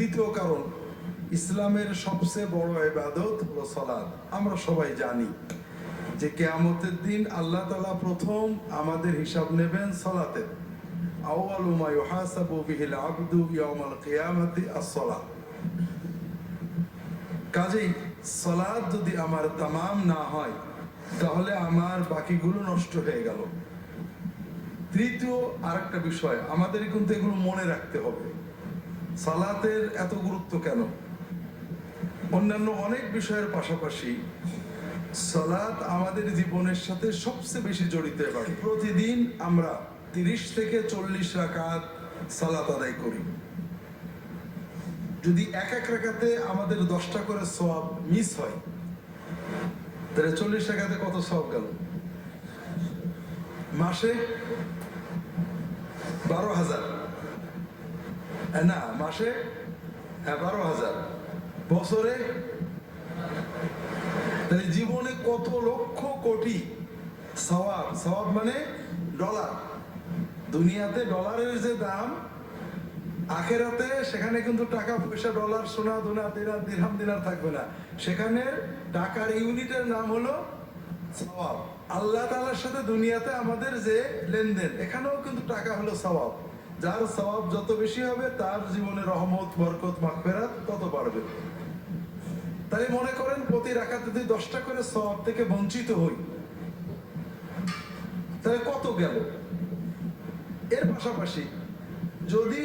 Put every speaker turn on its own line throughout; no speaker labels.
দ্বিতীয় কারণ, ইসলামের সবচেয়ে বড় এবাদত হলো সালাত আমরা সবাই জানি যে কেয়ামতের দিন আল্লাহ তালা প্রথম আমাদের হিসাব নেবেন সালাতের। কাজেই সালাত যদি আমার তামাম না হয়, তাহলে আমার বাকিগুলো নষ্ট হয়ে গেল। তৃতীয় আরেকটা বিষয়, আমাদের কিন্তু এগুলো মনে রাখতে হবে। সালাতের এত গুরুত্ব কেন? অন্যান্য অনেক বিষয়ের পাশাপাশি সালাত আমাদের জীবনের সাথে সবচেয়ে বেশি জড়িত এবার। প্রতিদিন আমরা তিরিশ থেকে চল্লিশ রাকাত সালাত আদায় করি। যদি এক এক রাকাতে আমাদের দশটা করে সব মিস হয়, তাহলে চল্লিশ টাকাতে কত সব গেল? মাসে বারো হাজার। না, মাসে বারো হাজার। বছরে? জীবনে কত লক্ষ কোটি সওয়াব? সওয়াব মানে ডলার। দুনিয়াতে ডলারের যে দাম, আখেরাতে সেখানে কিন্তু টাকা, পয়সা, ডলার, সোনা, দোনা দিনার দিরহাম, দিনার থাকবে না। সেখানে টাকার ইউনিটের নাম হলো সওয়াব। আল্লাহ তালার সাথে দুনিয়াতে আমাদের যে লেনদেন, এখানেও কিন্তু টাকা হলো সওয়াব। যার সওয়াব যত বেশি হবে, তার জীবনে রহমত, বরকত, মাগফিরাত তত বাড়বে। তাই মনে করেন, প্রতি রাখাতে যদি দশটা করে সওয়াব থেকে বঞ্চিত হই, তাহলে কত গেল? এর পাশাপাশি যদি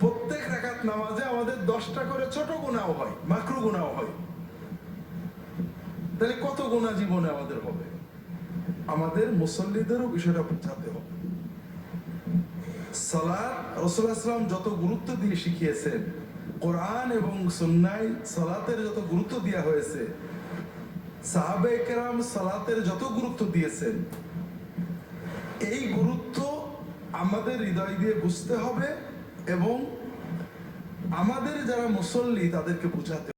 প্রত্যেক রাকাত নামাজে আমাদের দশটা করে ছোট গুণাও হয়, মাকরু গুণাও হয়, তাহলে কত গুণা জীবনে আমাদের হবে? আমাদের মুসল্লিদেরও বিষয়টা বোঝাতে হবে। সালাত রসুলাম যত গুরুত্ব দিয়ে শিখিয়েছেন, কোরআন এবং সুন্নাই সালাতের যত গুরুত্ব দেওয়া হয়েছে সাহাবে কেরাম সালাতের যত গুরুত্ব দিয়েছেন, এই গুরুত্ব আমাদের হৃদয় দিয়ে বুঝতে হবে এবং আমাদের যারা মুসল্লি তাদেরকে বোঝাতে